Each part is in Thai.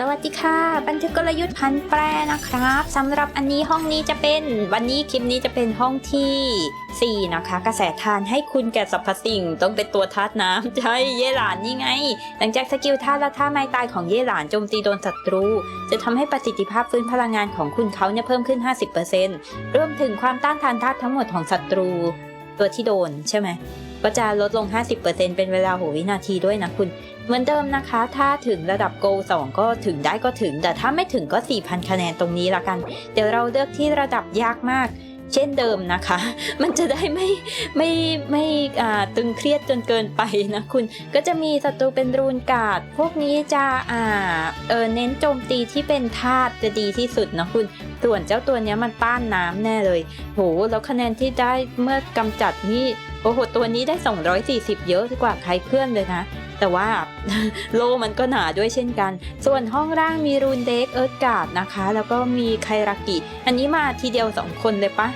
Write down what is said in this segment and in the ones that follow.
สวัสดีค่ะ บันทึกกลยุทธ์พันแปรนะครับสำหรับอันนี้ห้องนี้จะเป็นวันนี้คลิปนี้จะเป็นห้องที่ 4 นะคะ กระแสทานให้คุณแก่สรรพสิ่ง ต้องเป็นตัวธาตุน้ำใช่เย่หลานนี่ไง หลังจากสกิลธาตุและท่าไม้ตายของเย่หลานโจมตีโดนศัตรู จะทำให้ประสิทธิภาพฟื้นพลังงานของคุณเขาเนี่ยเพิ่มขึ้น 50%รวมถึงความต้านทานธาตุทั้งหมดของศัตรู ตัวที่โดนใช่ไหม ก็จะลดลง 50%เป็นเวลาหวินาทีด้วยนะคุณ เหมือนเดิมนะคะ ถ้าถึงระดับโกล2ก็ถึงได้ก็ถึง แต่ถ้าไม่ถึงก็ 4,000 คะแนนตรงนี้ละกัน เดี๋ยวเราเลือกที่ระดับยากมาก เช่นเดิมนะคะ มันจะได้ไม่ไม่ไม่ตึงเครียดจนเกินไปนะคุณ ก็จะมีศัตรูเป็นรูนกาด พวกนี้จะอ่าเออเน้นโจมตีที่เป็นธาตุจะดีที่สุดนะคุณส่วนเจ้าตัวนี้มันต้านน้ำแน่เลย โห แล้วคะแนนที่ได้เมื่อกำจัดนี่ โอ้โหตัวนี้ได้ 240 เยอะกว่าใครเพื่อนเลยนะ แต่ว่า โลมันก็หนาด้วยเช่นกัน ส่วนห้องล่างมีรูนเด็กเอิร์ธการ์ดนะคะ แล้วก็มีไครากิ อันนี้มาทีเดียว 2 คนเลยปะ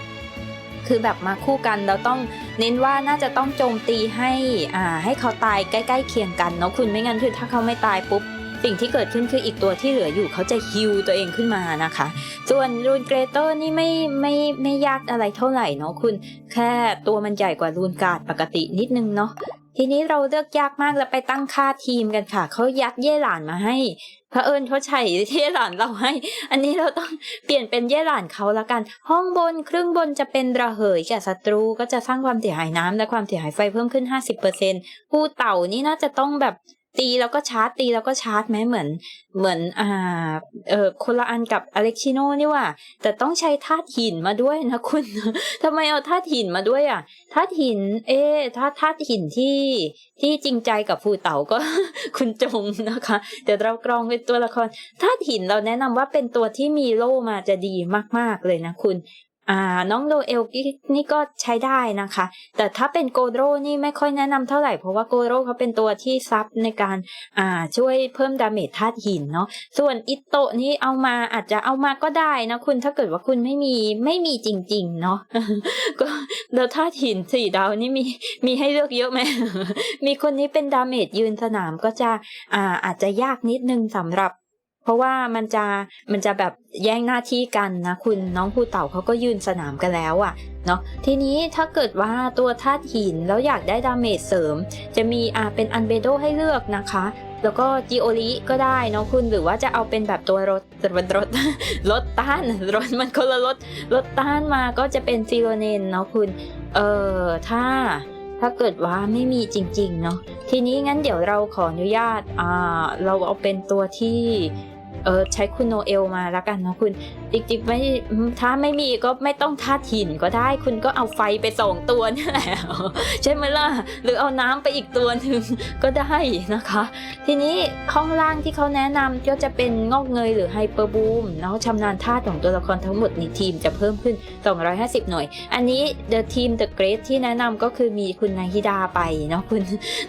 คือแบบมาคู่กันเราต้องเน้นว่าน่าจะต้องโจมตีให้อ่าให้เขาตายใกล้ ๆ เคียงกันเนาะคุณไม่งั้นคือถ้าเขาไม่ตายปุ๊บ สิ่งที่เกิดขึ้นคืออีกตัวที่เหลืออยู่เขาจะฮิวตัวเองขึ้นมานะคะ ส่วนรูนเกรเตอร์นี่ไม่ไม่ไม่ยากอะไรเท่าไหร่เนาะคุณ แค่ตัวมันใหญ่กว่ารูนกาดปกตินิดนึงเนาะทีนี้เราเลือกยากมากแล้วไปตั้งค่าทีมกันค่ะ เขายัดเย่หลานมาให้พระเอิญเขาใช้เย่หลานเราให้ อันนี้เราต้องเปลี่ยนเป็นเย่หลานเขาละกัน ห้องบนครึ่งบนจะเป็นระเหยแก่ศัตรูก็จะสร้างความเสียหายน้ำและความเสียหายไฟเพิ่มขึ้น 50%ผู้เต่านี่น่าจะต้องแบบ ตีแล้วก็ชาร์จตีแล้วก็ชาร์จไหมเหมือนเหมือนอ่าเออคนละอันกับอเล็กชิโนนี่ว่า แต่ต้องใช้ธาตุหินมาด้วยนะคุณทำไมเอาธาตุหินมาด้วยอะธาตุหิน เอ๊ะถ้าธาตุหินที่ที่จริงใจกับฟูเต๋าก็คุณจงนะคะเดี๋ยวเรากรองเป็นตัวละครธาตุหินเราแนะนำว่าเป็นตัวที่มีโล่มาจะดีมาก ๆเลยนะคุณ อ่าน้องโดเอลนี่ก็ใช้ได้นะคะ แต่ถ้าเป็นโกโดนี่ไม่ค่อยแนะนำเท่าไหร่ เพราะว่าโกโดเขาเป็นตัวที่ซับในการอ่าช่วยเพิ่มดาเมจธาตุหินเนาะส่วนอิโตะนี่เอามาอาจจะเอามาก็ได้นะคุณถ้าเกิดว่าคุณไม่มีไม่มีจริง ๆ เนาะก็แล้วธาตุหินสี่ดาวนี่มีมีให้เลือกเยอะไหมมีคนนี้เป็นดาเมจยืนสนามก็จะอ่าอาจจะยากนิดนึงสำหรับ ราะว่ามันจะมันจะแบบแย่งหน้าที่กันนะคุณน้องภูเต่าเขาก็ยืนสนามกันแล้วอะ่ะเนาะทีนี้ถ้าเกิดว่าตัวธาตุหินแล้วอยากได้ดาเมจเสริม จะมีอ่าเป็นอันเบโดให้เลือกนะคะแล้วก็จิโอริก็ได้เนาะคุณหรือว่าจะเอาเป็นแบบตัวรถรถรถรถต้านรถมันคนละรถรถต้านมาก็จะเป็นซีโรเนนเนาะคุณเออถ้าถ้าเกิดว่าไม่มีจริง ๆ เนาะทีนี้งั้นเดี๋ยวเราขออนุญาตอ่าเราเอาเป็นตัวที่ เออใช้คุณโนเอลมาแล้วกันเนาะคุณจริงๆไม่ถ้าไม่มีก็ไม่ต้องท่าหินก็ได้ คุณก็เอาไฟไปสองตัวนี่แหละใช่ไหมล่ะหรือเอาน้ำไปอีกตัวหนึ่งก็ได้นะคะ ทีนี้ห้องล่างที่เขาแนะนำก็จะเป็นงอกเงยหรือไฮเปอร์บูมเนาะชำนาญท่าของตัวละครทั้งหมดในทีมจะเพิ่มขึ้น 250 หน่วย อันนี้ The Team The Great ที่แนะนำก็คือมีคุณนาฮิดาไปเนาะคุณ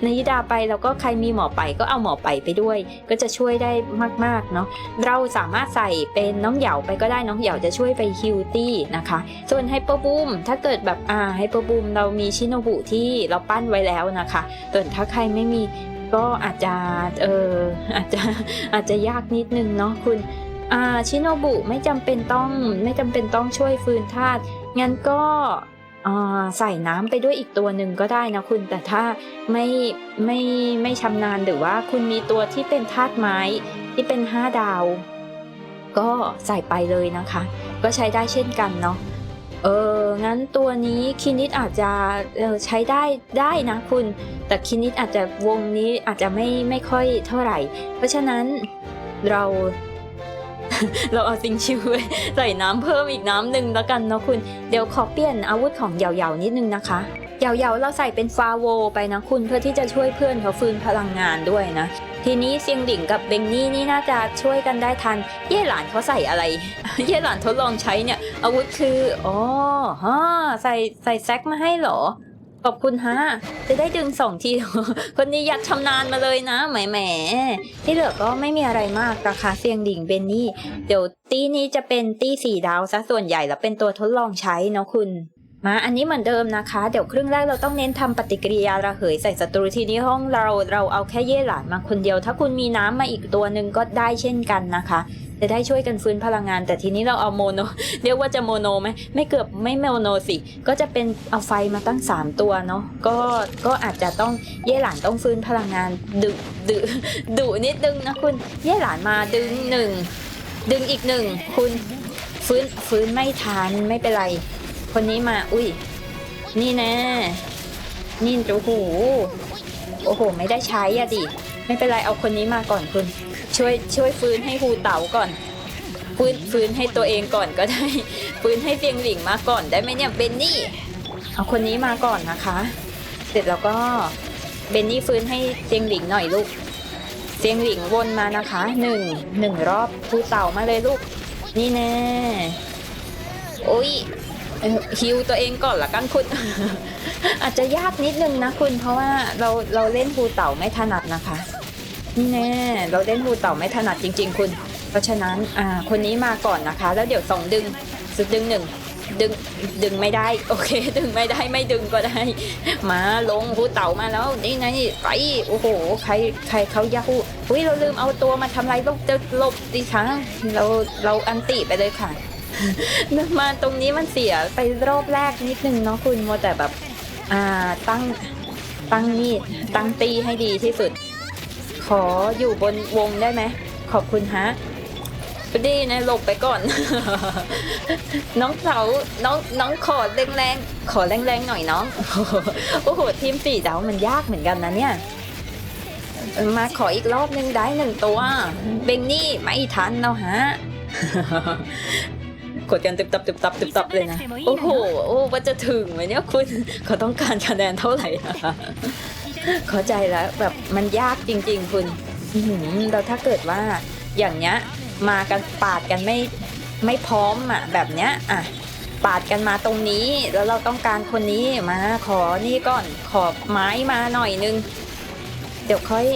นาฮิดาไปแล้วก็ใครมีหมอไปก็เอาหมอไปไปด้วย ก็จะช่วยได้มากๆเนาะเราสามารถใส่เป็นน้องเหยาไปก็ได้น้องเหยาจะช่วยไปฮิวตี้นะคะ ส่วนไฮเปอร์บูมถ้าเกิดแบบอ่าไฮเปอร์บูมเรามีชิโนบุที่เราปั้นไว้แล้วนะคะ ส่วนถ้าใครไม่มีก็อาจจะเอออาจจะอาจจะยากนิดนึงเนาะคุณอ่าชิโนบุไม่จำเป็นต้องไม่จำเป็นต้องช่วยฟื้นธาตุงั้นก็ใส่น้ำไปด้วยอีกตัวหนึ่งก็ได้นะคุณ แต่ถ้าไม่ไม่ไม่ชำนาญหรือว่าคุณมีตัวที่เป็นธาตุไม้ ที่เป็นห้าดาว ก็ใส่ไปเลยนะคะ ก็ใช้ได้เช่นกันเนาะเออ งั้นตัวนี้คินิดอาจจะเออใช้ได้ได้นะคุณ แต่คินิดอาจจะวงนี้อาจจะไม่ไม่ค่อยเท่าไหร่ เพราะฉะนั้นเรา เราเอาซิงชิวใส่น้ำเพิ่มอีกน้ำหนึ่งแล้วกันเนาะคุณ เดี๋ยวขอเปลี่ยนอาวุธของเหยาๆนิดนึงนะคะ เหยาๆเราใส่เป็นฟาโวไปนะคุณเพื่อที่จะช่วยเพื่อนเขาฟื้นพลังงานด้วยนะ ทีนี้เซียงดิ่งกับเบงนี่นี่น่าจะช่วยกันได้ทัน เย่หลานเขาใส่อะไร เย่หลานทดลองใช้เนี่ย อาวุธคืออ๋อฮะใส่ใส่แซกมาให้เหรอขอบคุณฮะ จะได้ดึงสองที คนนี้ยัดชำนาญมาเลยนะแหมแหม ที่เหลือก็ไม่มีอะไรมากราคาเซียงดิ่งเบนนี่ เดี๋ยวตีนี้จะเป็นตีสี่ดาวซะส่วนใหญ่แล้วเป็นตัวทดลองใช้เนาะคุณ มาอันนี้เหมือนเดิมนะคะ เดี๋ยวครึ่งแรกเราต้องเน้นทำปฏิกิริยาระเหยใส่ศัตรูที่นี้ห้องเราเราเอาแค่เย่หลานมาคนเดียว ถ้าคุณมีน้ำมาอีกตัวหนึ่งก็ได้เช่นกันนะคะ จะได้ช่วยกันฟื้นพลังงาน แต่ทีนี้เราเอาโมโน เรียกว่าจะโมโนไหมไม่เกือบไม่โมโนสิ ก็จะเป็นเอาไฟมาตั้ง 3 ตัวเนาะก็ก็อาจจะต้องเย่หลานต้องฟื้นพลังงานดึดึดุนิดนึงนะคุณเย่หลานมาดึงหนึ่งดึงอีกหนึ่งคุณฟื้นฟื้นไม่ทันไม่เป็นไร คนนี้มา อุ้ย นี่แน่ นี่โอ้โห โอ้โห ไม่ได้ใช้อะดิ ไม่เป็นไร เอาคนนี้มาก่อนคุณ ช่วยช่วยฟื้นให้ฮูเต๋าก่อน ฟื้นฟื้นให้ตัวเองก่อนก็ได้ ฟื้นให้เตียงหลิงมาก่อนได้ไหมเนี่ย เบนนี่ เอาคนนี้มาก่อนนะคะ เสร็จแล้วก็ เบนนี่ฟื้นให้เตียงหลิงหน่อยลูกเตียงหลิงวนมานะคะหนึ่งหนึ่งรอบฮูเต๋ามาเลยลูก นี่แน่โอ้ย ฮิวตัวเองก่อนละกันคุณ อาจจะยากนิดนึงนะคุณเพราะว่าเราเราเล่นภูเต่าไม่ถนัดนะคะนี่แน่เราเล่นภูเต่าไม่ถนัดจริง ๆ คุณ เพราะฉะนั้นอ่าคนนี้มาก่อนนะคะ แล้วเดี๋ยวสองดึงสุดดึงหนึ่งดึงดึงไม่ได้ โอเค ดึงไม่ได้ไม่ดึงก็ได้ มาลงภูเต่ามาแล้ว นี่ไงไปโอ้โห ใครใครเขายาฮูอุ้ยเราลืมเอาตัวมาทำไรลูกจะลบดิฉันเราเราอันติไปเลยค่ะ มาตรงนี้มันเสียไปรอบแรกนิดนึงเนาะคุณโมแต่แบบ อ่าตั้งตั้งนี่ตั้งตีให้ดีที่สุด ขออยู่บนวงได้ไหม ขอบคุณฮะพอดีนะหลบไปก่อน น้องเสาน้องน้องขอแรงๆขอแรงๆหน่อยน้อง โอ้โหทีมสี่ดาวมันยากเหมือนกันนะเนี่ย มาขออีกรอบนึงได้หนึ่งตัว เบงนี่ไม่ทันแล้วฮะ กดกันตึบตับตึบตับตึบตับเลยนะ โอ้โห โอ้ว่าจะถึงไหมเนี่ยคุณเขาต้องการคะแนนเท่าไหร่นะคะเข้าใจแล้วแบบมันยากจริง ๆ คุณอื้อหือแล้วถ้าเกิดว่าอย่างเนี้ยมากันปาดกันไม่ไม่พร้อมอะแบบเนี้ยอะปาดกันมาตรงนี้ แล้วเราต้องการคนนี้มาขอนี่ก่อนขอไม้มาหน่อยนึง เดี๋ยวค่อย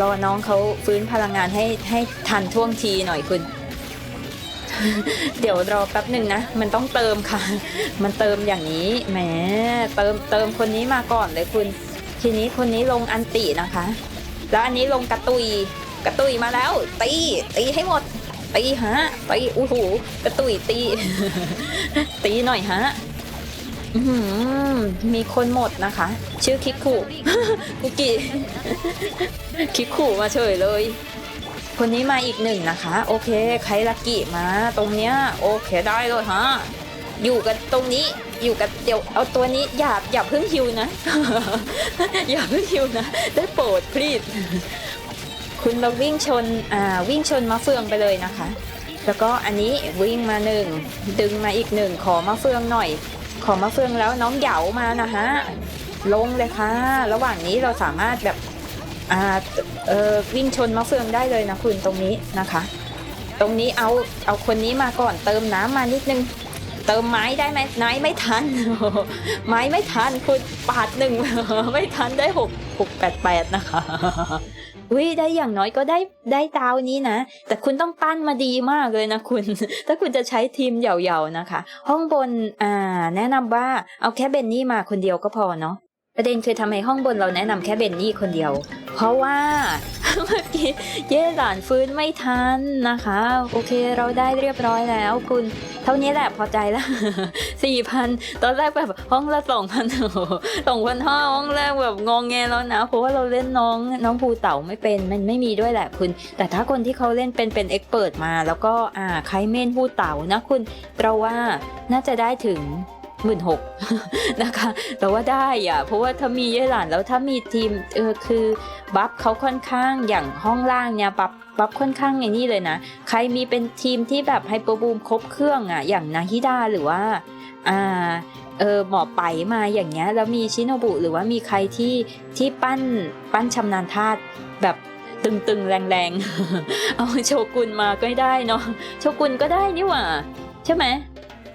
รอน้องเขาฟื้นพลังงานให้ให้ทันท่วงทีหน่อยคุณ เดี๋ยวรอแป๊บหนึ่งนะ มันต้องเติมค่ะ มันเติมอย่างนี้แหมเติมเติมคนนี้มาก่อนเลยคุณ ทีนี้คนนี้ลงอันตินะคะ แล้วอันนี้ลงกระตุยกระตุยมาแล้ว ตีตีให้หมดตีฮะตีอู้หูกระตุยตี ตีหน่อยฮะมีคนหมดนะคะ ชื่อคิกคุคุกิคิกคุมาเฉยเลย คนนี้มาอีกหนึ่งนะคะ โอเคไคลากิมาตรงเนี้ยโอเคได้เลยฮะอยู่กันตรงนี้อยู่กันเดี๋ยวเอาตัวนี้อย่าอย่าเพิ่งฮิวนะ อย่าเพิ่งฮิวนะ ได้โปรดพลีดคุณเราวิ่งชนอ่าวิ่งชนมะเฟืองไปเลยนะคะ แล้วก็อันนี้วิ่งมาหนึ่งดึงมาอีกหนึ่งขอมะเฟืองหน่อย ขอมะเฟืองแล้วน้องเหยามานะฮะลงเลยค่ะ ระหว่างนี้เราสามารถแบบ อ่าเออวิ่งชนมะเฟืองได้เลยนะคุณตรงนี้นะคะ ตรงนี้เอาเอาคนนี้มาก่อนเติมน้ำมานิดนึง เติมไม้ได้ไหมไม้ไม่ทัน ไม้ไม่ทันคุณปาดหนึ่งไม่ทันได้หกหกแปดแปดนะคะอุ้ยได้อย่างน้อยก็ได้ได้ดาวนี้นะ แต่คุณต้องปั้นมาดีมากเลยนะคุณ ถ้าคุณจะใช้ทีมเหยาๆนะคะ ห้องบนอ่า แนะนำว่าเอาแค่เบนนี่มาคนเดียวก็พอเนาะ ประเด็นคือทำไมห้องบนเราแนะนำแค่เบนนี่คนเดียว เพราะว่าเมื่อกี้เย่หลานฟื้นไม่ทันนะคะ โอเคเราได้เรียบร้อยแล้วคุณ เท่านี้แหละพอใจแล้วสี่พันตอนแรกแบบห้องละสองพันสองพันห้าห้องแรกแบบงองแงแล้วนะ เพราะว่าเราเล่นน้องน้องภูเต๋าไม่เป็นมันไม่มีด้วยแหละคุณ แต่ถ้าคนที่เขาเล่นเป็นเป็นเอ็กเปิดมา แล้วก็อ่าใครเม่นภูเต๋านะคุณเราว่าน่าจะได้ถึง หมื่นหกนะคะ แต่ว่าได้อะเพราะว่าถ้ามีเยหลานแล้วถ้ามีทีมเออคือบัฟเขาค่อนข้างอย่างห้องล่างเนี่ยบัฟบัฟค่อนข้างไอย่างนี้เลยนะ ใครมีเป็นทีมที่แบบไฮเปอร์บูมครบเครื่องอะอย่างนาฮิดาหรือว่าอ่าเออหมอไปมาอย่างเงี้ยแล้วมีชิโนบุหรือว่ามีใครที่ที่ปั้นปั้นชำนาญธาตุแบบตึงๆ แรงๆ เอาโชกุนมาก็ได้เนาะโชกุนก็ได้นี่หว่า ใช่ไหม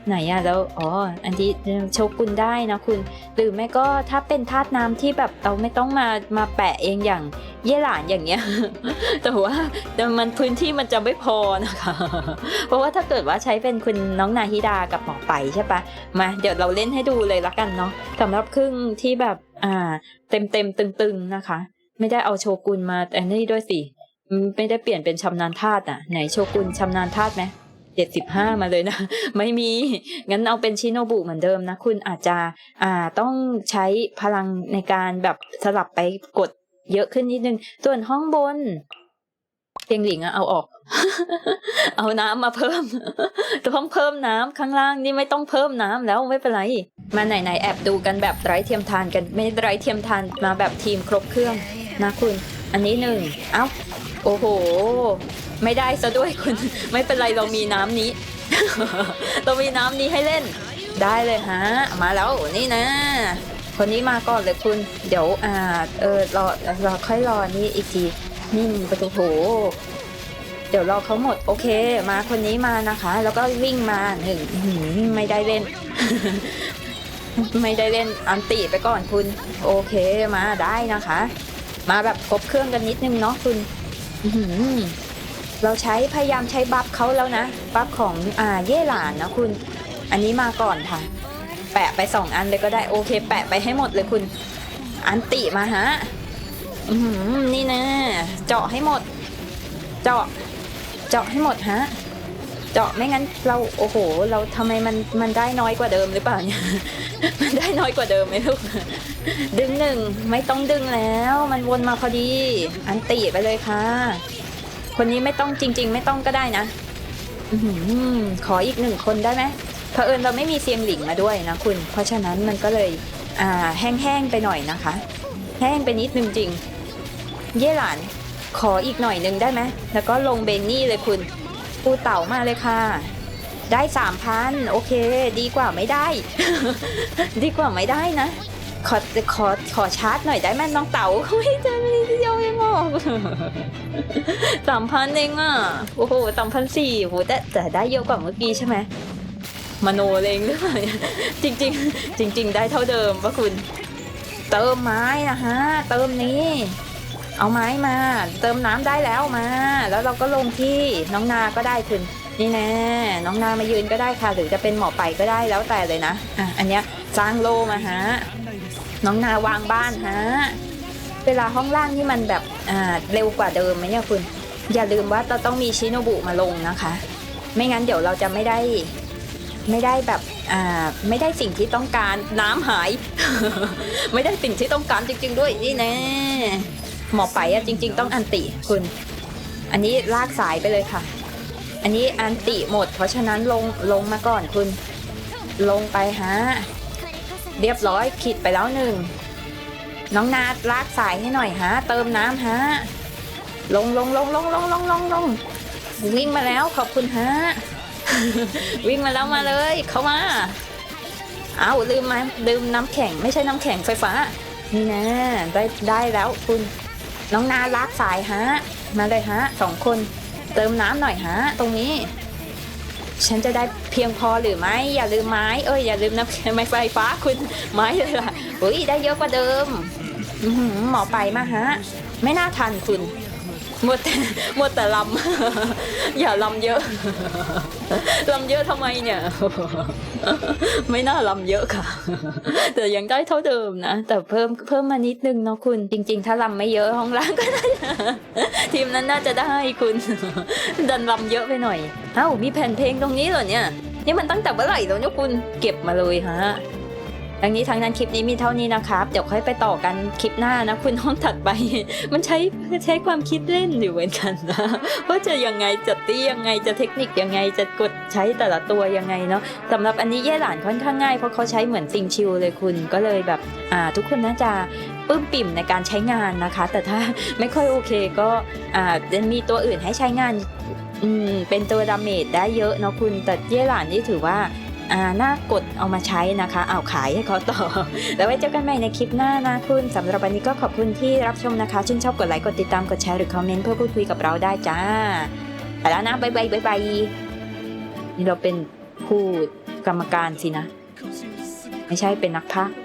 ไหนอะแล้วอ๋ออันนี้โชกุนได้นะคุณ หรือไม่ก็ถ้าเป็นธาตุน้ำที่แบบเราไม่ต้องมามาแปะเองอย่างเย่หลานอย่างเงี้ย แต่ว่าแต่มันพื้นที่มันจะไม่พอนะคะ เพราะว่าถ้าเกิดว่าใช้เป็นคุณน้องนาฮิดากับหมอไปใช่ปะมาเดี๋ยวเราเล่นให้ดูเลยละกันเนาะสำหรับครึ่งที่แบบอ่า เต็มเต็มตึงๆนะคะ ไม่ได้เอาโชกุนมาแต่นี่ด้วยสิไม่ได้เปลี่ยนเป็นชำนาญธาตุอะไหนโชกุนชำนาญธาตุไหม จ็ดสิบห้ามาเลยนะ ไม่มี งั้นเอาเป็นชิโนบุเหมือนเดิมนะ คุณอาจจะอ่าต้องใช้พลังในการแบบสลับไปกดเยอะขึ้นนิดนึง ส่วนห้องบนเตียงหลิงอะเอาออก เอาน้ำมาเพิ่มต้องเพิ่มน้ำข้างล่างนี่ไม่ต้องเพิ่มน้ำแล้วไม่เป็นไร มาไหนๆแอบดูกันแบบไร้เทียมทานกันไม่ไร้เทียมทานมาแบบทีมครบเครื่องนะคุณ อันนี้หนึ่ง เอ้า โอ้โห ไม่ได้ซะด้วยคุณ ไม่เป็นไรเรามีน้ำนี้ เรามีน้ำนี้ให้เล่น ได้เลยฮะ มาแล้วนี่นะ คนนี้มาก่อนเลยคุณ เดี๋ยวอ่าเออรอรอค่อยรอนี่อีกทีนี่ประตูโหเดี๋ยวรอเขาหมดโอเค มาคนนี้มานะคะ แล้วก็วิ่งมาหนึ่งไม่ได้เล่น ไม่ได้เล่นอันตีไปก่อนคุณ โอเคมาได้นะคะ มาแบบครบเครื่องกันนิดนึงเนาะคุณ เราใช้พยายามใช้บัฟเขาแล้วนะ บัฟของอ่าเย่หลานนะคุณ อันนี้มาก่อนค่ะ แปะไปสองอันเลยก็ได้โอเค แปะไปให้หมดเลยคุณ อันติมาฮะนี่นะ เจาะให้หมด เจาะ เจาะให้หมดฮะ เจาะไม่งั้นเราโอ้โห เราทำไมมันมันได้น้อยกว่าเดิมหรือเปล่าเนี่ยมันได้น้อยกว่าเดิมไหมลูกดึงหนึ่งไม่ต้องดึงแล้ว มันวนมาพอดี อันตีไปเลยค่ะ คนนี้ไม่ต้องจริง ๆ ไม่ต้องก็ได้นะอื้อหือขออีกหนึ่งคนได้ไหมเผอิญเราไม่มีเสียงหลิงมาด้วยนะคุณ เพราะฉะนั้นมันก็เลยอ่าแห้งๆไปหน่อยนะคะ แห้งไปนิดนึงจริง เย่หลาน ขออีกหน่อยหนึ่งได้ไหมแล้วก็ลงเบนนี่เลยคุณ ปูเต่ามาเลยค่ะ ได้สามพันโอเค ดีกว่าไม่ได้ ดีกว่าไม่ได้นะ ขอขอขอชาร์จหน่อยได้ไหมน้องเต๋าไม่เจอเลยที่เดียวเองอะสามพันเองอะโอ้โหสามพันสี่โหแต่แต่ได้เยอะกว่าเมื่อกี้ใช่ไหมมโนเองหรือเปล่าเนี่ยจริงจริง ๆ ได้เท่าเดิมปะคุณ เติมไม้นะฮะ เติมนี้ เอาไม้มา เติมน้ำได้แล้วมา แล้วเราก็ลงที่น้องนาก็ได้คุณนี่แน่น้องนามายืนก็ได้ค่ะ หรือจะเป็นหมอไปก็ได้แล้วแต่เลยนะอะอันเนี้ยสร้างโลมาฮะน้องนาวางบ้านฮะเวลาห้องล่างนี่มันแบบอ่าเร็วกว่าเดิมไหมเนี่ยคุณ อย่าลืมว่าเราต้องมีชิโนบุมาลงนะคะ ไม่งั้นเดี๋ยวเราจะไม่ได้ไม่ได้แบบอ่าไม่ได้สิ่งที่ต้องการน้ำหาย ไม่ได้สิ่งที่ต้องการจริง ๆ ด้วยนี่แน่ หมอไปอะจริง ๆ ต้องอันติคุณ อันนี้ลากสายไปเลยค่ะ อันนี้อันติหมด เพราะฉะนั้นลงลงมาก่อนคุณ ลงไปฮะเรียบร้อยขีดไปแล้วหนึ่งน้องนาดลากสายให้หน่อยฮะเติมน้ำฮะลงลงลงลงลงลงลงลงวิ่งมาแล้วขอบคุณฮะวิ่งมาแล้วมาเลย เข้ามาเอาลืมมาลืมน้ำแข็งไม่ใช่น้ำแข็งไฟฟ้านี่นะได้ได้แล้วคุณ น้องนาลากสายฮะ มาเลยฮะสองคน เติมน้ำหน่อยฮะ ตรงนี้ ฉันจะได้เพียงพอหรือไม่ อย่าลืมไม้ เอ้ยอย่าลืมน้ำไม้ไฟฟ้าคุณไม้เลยล่ะอุ้ยได้เยอะกว่าเดิมหมอไปมาฮะ ไม่น่าทันคุณ มดแต่หมดแต่ลำ อย่าลำเยอะลำเยอะทำไมเนี่ย ไม่น่าลำเยอะค่ะ แต่ยังได้เท่าเดิมนะ แต่เพิ่มเพิ่มมานิดนึงเนาะคุณ จริง ๆ ถ้าลำไม่เยอะห้องล่างก็ได้นะทีมนั้นน่าจะได้คุณ ดันลำเยอะไปหน่อย เอ้ามีแผ่นเพลงตรงนี้เหรอเนี่ย นี่มันตั้งแต่เมื่อไหร่แล้วเนี่ยคุณเก็บมาเลยฮะ ทั้งนี้ทั้งนั้นคลิปนี้มีเท่านี้นะครับ เดี๋ยวค่อยไปต่อกันคลิปหน้านะ คุณห้องถัดไป มันใช้ใช้ความคิดเล่นอยู่เหมือนกันนะว่าจะยังไงจะตียังไงจะเทคนิคยังไงจะกดใช้แต่ละตัวยังไงเนาะสำหรับอันนี้แย่หลานค่อนข้างง่ายเพราะเขาใช้เหมือนซิงชิลเลยคุณก็เลยแบบอ่าทุกคนน่าจะปื้มปิ่มในการใช้งานนะคะ แต่ถ้าไม่ค่อยโอเคก็อ่าจะมีตัวอื่นให้ใช้งานอืมเป็นตัวดาเมจได้เยอะเนาะคุณแต่เย่หลานนี่ถือว่า น่ากดเอามาใช้นะคะ เอาขายให้เขาต่อ แล้วไว้เจอกันใหม่ในคลิปหน้านะคุณสำหรับวันนี้ก็ขอบคุณที่รับชมนะคะ ชื่นชอบกดไลค์กดติดตามกดแชร์หรือคอมเมนต์เพื่อพูดคุยกับเราได้จ้าไปแล้วนะบายบายบายบายนี่เราเป็นผู้กรรมการสินะ ไม่ใช่เป็นนักพากย์